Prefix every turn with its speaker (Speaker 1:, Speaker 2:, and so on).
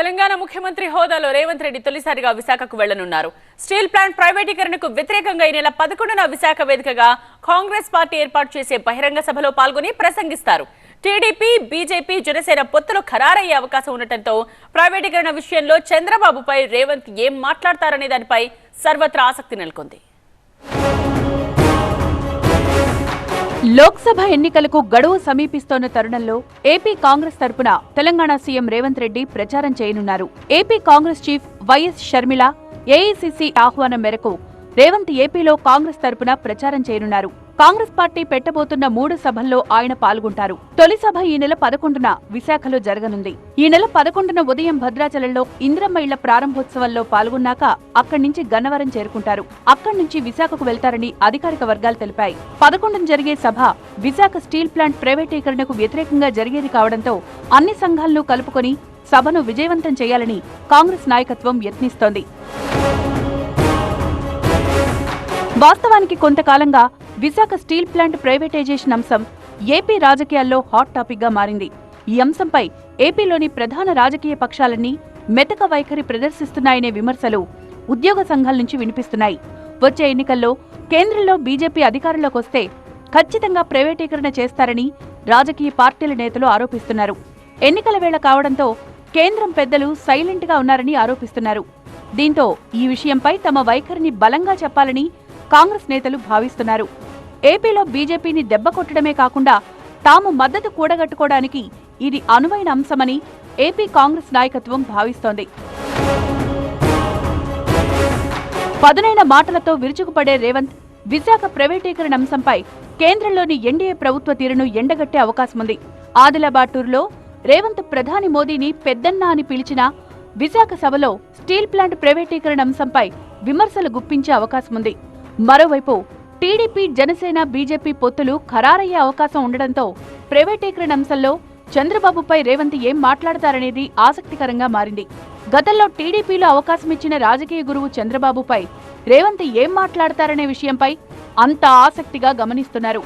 Speaker 1: తెలంగాణ ముఖ్యమంత్రి హోదాలో రేవంత్ రెడ్డి తొలిసారిగా విశాఖకు వెళ్ళనున్నారు. స్టీల్ ప్లాంట్ ప్రైవేటీకరణకు వ్యతిరేకంగా ఈ నెల పదకొండున విశాఖ వేదికగా కాంగ్రెస్ పార్టీ ఏర్పాటు చేసే బహిరంగ సభలో పాల్గొని ప్రసంగిస్తారు. టీడీపీ బీజేపీ జనసేన పొత్తులు ఖరారయ్యే అవకాశం ఉండటంతో ప్రైవేటీకరణ విషయంలో చంద్రబాబుపై రేవంత్ ఏం మాట్లాడతారనే దానిపై సర్వత్రా ఆసక్తి నెలకొంది.
Speaker 2: లోక్సభ ఎన్నికలకు గడువు సమీపిస్తోన్న తరుణంలో ఏపీ కాంగ్రెస్ తరపున తెలంగాణ సీఎం రేవంత్ రెడ్డి ప్రచారం చేయనున్నారు. AP Congress chief YS Sharmila AICC ఆహ్వానం మేరకు రేవంత్ ఏపీలో కాంగ్రెస్ తరపున ప్రచారం చేయనున్నారు. కాంగ్రెస్ పార్టీ పెట్టబోతున్న మూడు సభల్లో ఆయన పాల్గొంటారు. తొలి సభ ఈ నెల పదకొండున విశాఖలో జరగనుంది. ఈ నెల పదకొండున ఉదయం భద్రాచలంలో ఇందిరమ్మ ఇళ్ళ ప్రారంభోత్సవంలో పాల్గొన్నాక అక్కడి నుంచి గన్నవరం చేరుకుంటారు. అక్కడి నుంచి విశాఖకు వెళ్తారని అధికారిక వర్గాలు తెలిపాయి. పదకొండున జరిగే సభ విశాఖ స్టీల్ ప్లాంట్ ప్రైవేటీకరణకు వ్యతిరేకంగా జరిగేది కావడంతో అన్ని సంఘాలను కలుపుకొని సభను విజయవంతం చేయాలని కాంగ్రెస్ నాయకత్వం యత్నిస్తోంది. వాస్తవానికి కొంతకాలంగా విశాఖ స్టీల్ ప్లాంట్ ప్రైవేటైజేషన్ అంశం ఏపీ రాజకీయాల్లో హాట్ టాపిక్గా మారింది. ఈ అంశంపై ఏపీలోని ప్రధాన రాజకీయ పక్షాలన్నీ మెతక వైఖరి ప్రదర్శిస్తున్నాయనే విమర్శలు ఉద్యోగ సంఘాల నుంచి వినిపిస్తున్నాయి. వచ్చే ఎన్నికల్లో కేంద్రంలో బీజేపీ అధికారంలోకి వస్తే ఖచ్చితంగా ప్రైవేటీకరణ చేస్తారని రాజకీయ పార్టీల నేతలు ఆరోపిస్తున్నారు. ఎన్నికల వేళ కావడంతో కేంద్రం పెద్దలు సైలెంట్గా ఉన్నారని ఆరోపిస్తున్నారు. దీంతో ఈ విషయంపై తమ వైఖరిని బలంగా చెప్పాలని కాంగ్రెస్ నేతలు భావిస్తున్నారు. ఏపీలో బీజేపీని దెబ్బ కొట్టడమే కాకుండా తాము మద్దతు కూడగట్టుకోవడానికి ఇది అనువైన అంశమని ఏపీ కాంగ్రెస్ నాయకత్వం భావిస్తోంది. పదునైన మాటలతో విరుచుకుపడే రేవంత్ విశాఖ ప్రైవేటీకరణ అంశంపై కేంద్రంలోని ఎన్డీఏ ప్రభుత్వ తీరును ఎండగట్టే అవకాశముంది. ఆదిలాబాద్ టూర్లో రేవంత్ ప్రధాని మోదీని పెద్దన్న అని పిలిచిన విశాఖ సభలో స్టీల్ ప్లాంట్ ప్రైవేటీకరణ అంశంపై విమర్శలు గుప్పించే అవకాశముంది. మరోవైపు టీడీపీ జనసేన బీజేపీ పొత్తులు ఖరారయ్యే అవకాశం ఉండడంతో ప్రైవేటీకరణ అంశంలో చంద్రబాబుపై రేవంత్ ఏం మాట్లాడతారనేది ఆసక్తికరంగా మారింది. గతంలో టీడీపీలో అవకాశమిచ్చిన రాజకీయ గురువు చంద్రబాబుపై రేవంత్ ఏం మాట్లాడతారనే విషయంపై అంత ఆసక్తిగా గమనిస్తున్నారు.